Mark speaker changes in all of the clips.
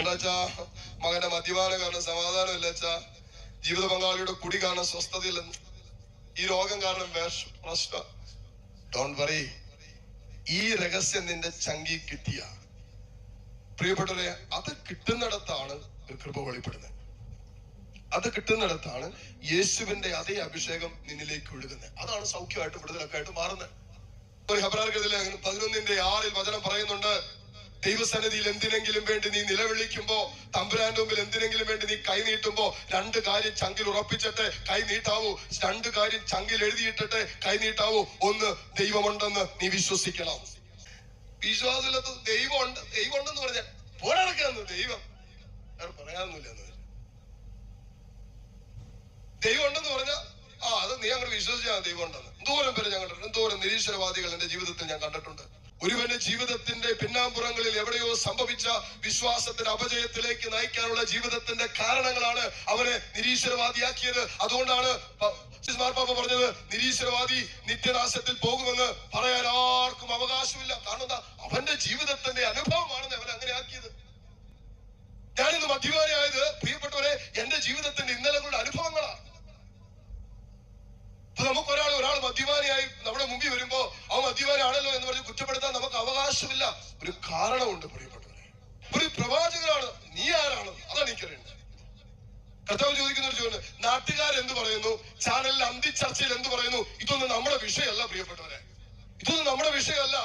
Speaker 1: എന്താ വെച്ചാ മകന്റെ മദ്യപാനം കാരണം സമാധാനം ഇല്ല വെച്ചാ ജീവിത പങ്കാളിയുടെ കുടി കാരണം സ്വസ്ഥതയില്ലെന്ന്. ഈ രോഗം കാരണം പ്രശ്നം. വറി ഈ രഹസ്യം നിന്റെ ചങ്കി കിട്ടിയ. പ്രിയപ്പെട്ടവരെ അത് കിട്ടുന്നിടത്താണ് കൃപ വെളിപ്പെടുന്നത്. അത് കിട്ടുന്നിടത്താണ് യേശുവിന്റെ അതേ അഭിഷേകം നിന്നിലേക്ക് ഒഴുകുന്നത്. അതാണ് സൗഖ്യമായിട്ട് വിടുതലൊക്കെ ആയിട്ട് മാറുന്നത്. പതിനൊന്നിന്റെ ആറിൽ വചനം പറയുന്നുണ്ട്. ദൈവസന്നിധിയിൽ എന്തിനെങ്കിലും വേണ്ടി നീ നിലവിളിക്കുമ്പോ തമ്പുരാന്റെ മുമ്പിൽ എന്തിനെങ്കിലും വേണ്ടി നീ കൈ നീട്ടുമ്പോ രണ്ട് കാര്യം ചങ്കിൽ ഉറപ്പിച്ചിട്ട് കൈ നീട്ടാവൂ. രണ്ട് കാര്യം ചങ്കിൽ എഴുതിയിട്ടിട്ട് കൈ നീട്ടാവൂ. ഒന്ന് ദൈവമുണ്ടെന്ന് നീ വിശ്വസിക്കണം. വിശ്വാസമില്ലാത്ത ദൈവമുണ്ട്. ദൈവമുണ്ടെന്ന് പറഞ്ഞാൽ പോരാടക്കാന്ന് ദൈവം. പറയാനൊന്നുമില്ല. ദൈവം ഉണ്ടെന്ന് പറഞ്ഞാൽ ആ അത് നീ അങ്ങനെ വിശ്വസിച്ചാൽ ദൈവം ഉണ്ടെന്ന് എന്തോരം പേര് ഞാൻ കണ്ടിട്ടുണ്ട്. എന്തോരം നിരീശ്വരവാദികൾ എന്റെ ജീവിതത്തിൽ ഞാൻ കണ്ടിട്ടുണ്ട്. ഒരുവന്റെ ജീവിതത്തിന്റെ പിന്നാമ്പുറങ്ങളിൽ എവിടെയോ സംഭവിച്ച വിശ്വാസത്തിന്റെ അപജയത്തിലേക്ക് നയിക്കാനുള്ള ജീവിതത്തിന്റെ കാരണങ്ങളാണ് അവനെ നിരീശ്വരവാദിയാക്കിയത്. അതുകൊണ്ടാണ് പറഞ്ഞത് നിരീശ്വരവാദി നിത്യനാശത്തിൽ പോകുമെന്ന് പറയാൻ ആർക്കും അവകാശമില്ല കാരണം എന്താ അവന്റെ ജീവിതത്തിന്റെ അനുഭവമാണെന്ന് അവൻ അങ്ങനെ ആക്കിയത് ഞാനിന്ന് മദ്യപാനിയായത് പ്രിയപ്പെട്ടവരെ എന്റെ ജീവിതത്തിന്റെ ഇന്നലകളുടെ അനുഭവങ്ങളാണ് അപ്പൊ നമുക്ക് ഒരാൾ ഒരാൾ മദ്യപാനിയായി നമ്മുടെ മുമ്പിൽ വരുമ്പോ ആ മദ്യപാനാണല്ലോ എന്ന് പറഞ്ഞ് കുറ്റപ്പെടുത്താൻ നമുക്ക് അവകാശമില്ല ഒരു കാരണമുണ്ട് പ്രിയപ്പെട്ടവരെ. ഒരു പ്രവാചകനാണ് നീ ആരാണ്? അതാണ് എനിക്കറിയേണ്ടത് കർത്താവ് ചോദിക്കുന്ന ഒരു ചോദ്യം നാട്ടുകാർ എന്ത് പറയുന്നു? ചാനലിൽ അന്തി ചർച്ചയിൽ എന്ത് പറയുന്നു? ഇതൊന്നും നമ്മുടെ വിഷയമല്ല പ്രിയപ്പെട്ടവരെ. ഇതൊന്നും നമ്മുടെ വിഷയമല്ല.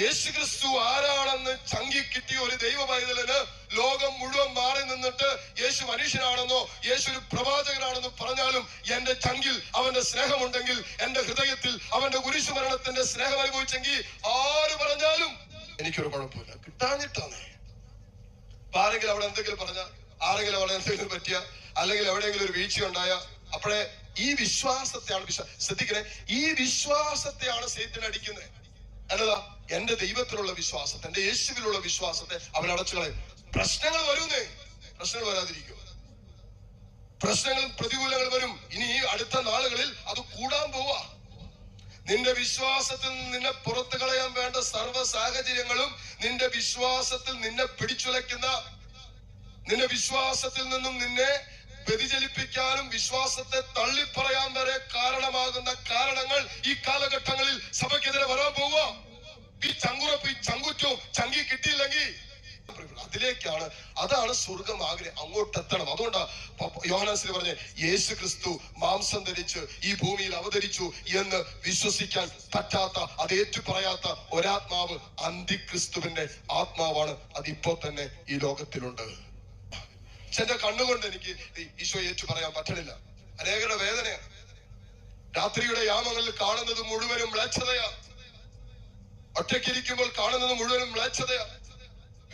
Speaker 1: യേശു ക്രിസ്തു ആരാണെന്ന് ചങ്കി കിട്ടിയ ഒരു ദൈവ പൈതലിന് ലോകം മുഴുവൻ മാറി നിന്നിട്ട് യേശു മനുഷ്യനാണെന്നോ യേശു ഒരു സ്നേഹമുണ്ടെങ്കിൽ എന്റെ ഹൃദയത്തിൽ അവന്റെ കുരിശുമരണത്തിന്റെ സ്നേഹം അനുഭവിച്ചെങ്കിൽ ആര് പറഞ്ഞാലും എനിക്കൊരു കുഴപ്പമില്ല. കിട്ടാഞ്ഞിട്ടാണേ. ആരെങ്കിലും അവിടെ എന്തെങ്കിലും പറഞ്ഞ ആരെങ്കിലും അവിടെ എന്തെങ്കിലും പറ്റിയ അല്ലെങ്കിൽ എവിടെയെങ്കിലും ഒരു വീഴ്ച ഉണ്ടായ അപ്പോഴേ ഈ വിശ്വാസത്തെയാണ് വിശ്വാ ശ്രദ്ധിക്കണേ ഈ വിശ്വാസത്തെയാണ് സേത്തിന് അടിക്കുന്നത്. എന്നതാ എന്റെ ദൈവത്തിലുള്ള വിശ്വാസത്തെ എന്റെ യേശുവിലുള്ള വിശ്വാസത്തെ അവൻ അടച്ചു കളയും. പ്രശ്നങ്ങൾ വരുന്നേ പ്രശ്നങ്ങൾ വരാതിരിക്കും. പ്രശ്നങ്ങളും പ്രതികൂലങ്ങളും വരും. ഇനി ഈ അടുത്ത നാളുകളിൽ അത് കൂടാൻ പോവാ. നിന്റെ വിശ്വാസത്തിൽ നിന്നെ പുറത്തു കളയാൻ വേണ്ട സർവ സാഹചര്യങ്ങളും നിന്റെ വിശ്വാസത്തിൽ നിന്നെ പിടിച്ചുലയ്ക്കുന്ന നിന്റെ വിശ്വാസത്തിൽ നിന്നും നിന്നെ വ്യതിചലിപ്പിക്കാനും വിശ്വാസത്തെ തള്ളിപ്പറയാൻ വരെ കാരണമാകുന്ന കാരണങ്ങൾ ഈ കാലഘട്ടങ്ങളിൽ സഭയ്ക്കെതിരെ വരാൻ അതാണ് സ്വർഗം ആഗ്രഹം അങ്ങോട്ട് എത്തണം അതുകൊണ്ടാ യോഹനാസിൽ പറഞ്ഞ യേശു ക്രിസ്തു മാംസം ധരിച്ച് ഈ ഭൂമിയിൽ അവതരിച്ചു എന്ന് വിശ്വസിക്കാൻ പറ്റാത്ത അത് ഏറ്റുപറയാത്ത ഒരാത്മാവ് അന്തിക്രിസ്തുവിന്റെ ആത്മാവാണ് അതിപ്പോ തന്നെ ഈ ലോകത്തിലുണ്ട്. ചെന്റെ കണ്ണുകൊണ്ട് എനിക്ക് ഈശോ ഏറ്റു പറയാൻ പറ്റണില്ല. അനേകരുടെ വേദനയാണ്. രാത്രിയുടെ യാമങ്ങളിൽ കാണുന്നത് മുഴുവനും മ്ലേച്ഛതയാണ്. ഒറ്റയ്ക്കിരിക്കുമ്പോൾ കാണുന്നത് മുഴുവനും മ്ലേച്ഛതയാ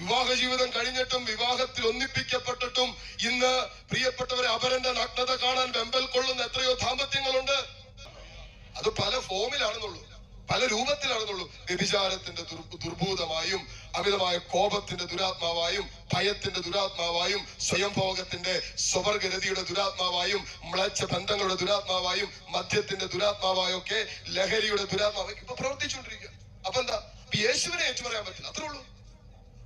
Speaker 1: വിവാഹ ജീവിതം കഴിഞ്ഞിട്ടും വിവാഹത്തിൽ ഒന്നിപ്പിക്കപ്പെട്ടിട്ടും ഇന്ന് പ്രിയപ്പെട്ടവരെ അവരന്റെ നഗ്നത കാണാൻ വെമ്പൽ കൊള്ളുന്ന എത്രയോ ദാമ്പത്യങ്ങളുണ്ട്. അത് പല ഫോമിലാണെന്നുള്ളൂ. പല രൂപത്തിലാണെന്നുള്ളൂ. വ്യഭിചാരത്തിന്റെ ദുർഭൂതമായും അമിതമായ കോപത്തിന്റെ ദുരാത്മാവായും ഭയത്തിന്റെ ദുരാത്മാവായും സ്വയംഭോഗത്തിന്റെ സ്വവർഗരതിയുടെ ദുരാത്മാവായും മ്ലേച്ഛ ബന്ധങ്ങളുടെ ദുരാത്മാവായും മദ്യത്തിന്റെ ദുരാത്മാവായൊക്കെ ലഹരിയുടെ ദുരാത്മാവായും ഇപ്പൊ പ്രവർത്തിച്ചുകൊണ്ടിരിക്കുക അപ്പൊ എന്താ? യേശുവിനെ ഏറ്റുപറയാൻ പറ്റില്ല. അത്രേ ഉള്ളൂ.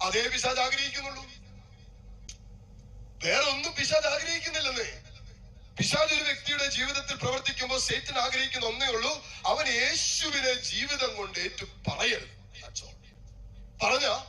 Speaker 1: അതേ പിശാജ് ആഗ്രഹിക്കുന്നുള്ളൂ. വേറെ ഒന്നും പിശാജ് ആഗ്രഹിക്കുന്നില്ലെന്നേ. പിശാജ് ഒരു വ്യക്തിയുടെ ജീവിതത്തിൽ പ്രവർത്തിക്കുമ്പോൾ സേറ്റിന് ആഗ്രഹിക്കുന്ന ഒന്നേ ഉള്ളൂ. അവൻ യേശുവിനെ ജീവിതം കൊണ്ട് ഏറ്റു പറയരുത്. പറഞ്ഞ